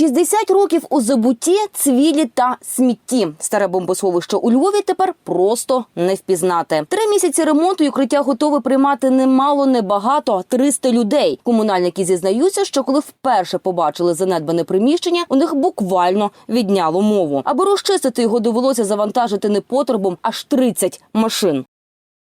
60 років у забутті, цвілі та смітті. Старе бомбосховище у Львові тепер просто не впізнати. Три місяці ремонту і укриття готове приймати немало, небагато 300 людей. Комунальники зізнаються, що коли вперше побачили занедбане приміщення, у них буквально відняло мову. Аби розчистити його, довелося завантажити непотребом аж 30 машин.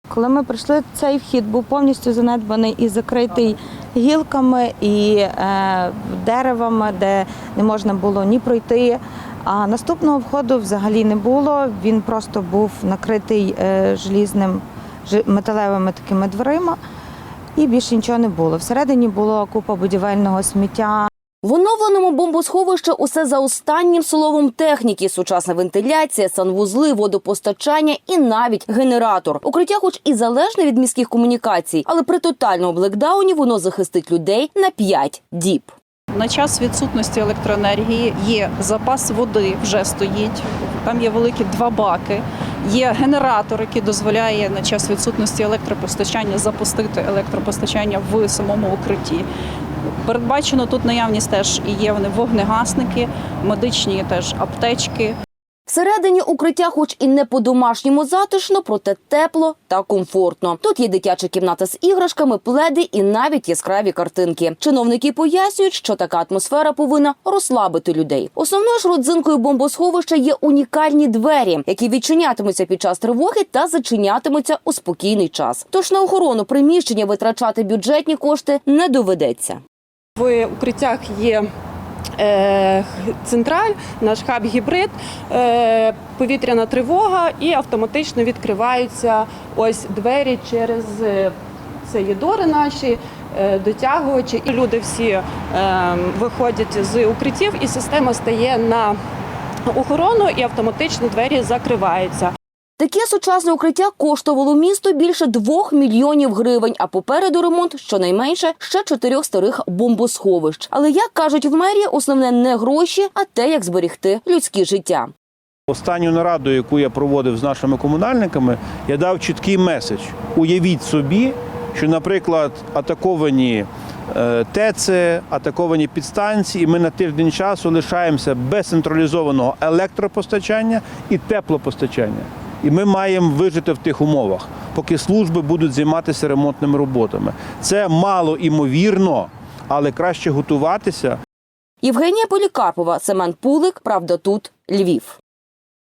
Коли ми прийшли, цей вхід був повністю занедбаний і закритий гілками і е, деревами, де не можна було ні пройти. А наступного входу взагалі не було. Він просто був накритий е, желізним металевими такими дверима, і більше нічого не було. Всередині була купа будівельного сміття. В оновленому бомбосховищі усе за останнім словом техніки: сучасна вентиляція, санвузли, водопостачання і навіть генератор. Укриття, хоч і залежне від міських комунікацій, але при тотальному блекдауні воно захистить людей на 5 діб. На час відсутності електроенергії є запас води, вже стоїть. Там є великі два баки. Є генератор, який дозволяє на час відсутності електропостачання запустити електропостачання в самому укритті. Передбачено тут наявність теж і є вони вогнегасники, медичні теж аптечки. Всередині укриття, хоч і не по-домашньому затишно, проте тепло та комфортно. Тут є дитяча кімната з іграшками, пледи і навіть яскраві картинки. Чиновники пояснюють, що така атмосфера повинна розслабити людей. Основною ж родзинкою бомбосховища є унікальні двері, які відчинятимуться під час тривоги та зачинятимуться у спокійний час. Тож на охорону приміщення витрачати бюджетні кошти не доведеться. В укриттях є е, централь, наш хаб гібрид, е, повітряна тривога і автоматично відкриваються ось двері через е, це є дори наші. Дотягувачі і люди всі виходять з укриттів, і система стає на охорону, і автоматично двері закриваються. Таке сучасне укриття коштувало місту більше двох мільйонів гривень, а попереду ремонт щонайменше ще чотирьох старих бомбосховищ. Але як кажуть в мерії, основне не гроші, а те, як зберігти людське життя. Останню нараду, яку я проводив з нашими комунальниками, я дав чіткий меседж. Уявіть собі, що, наприклад, атаковані е, ТЕЦ, атаковані підстанції, і ми на тиждень часу лишаємося без централізованого електропостачання і теплопостачання. І ми маємо вижити в тих умовах, поки служби будуть займатися ремонтними роботами. Це мало імовірно, але краще готуватися Євгенія Полікарпова, Семен Пулик. Правда, тут Львів.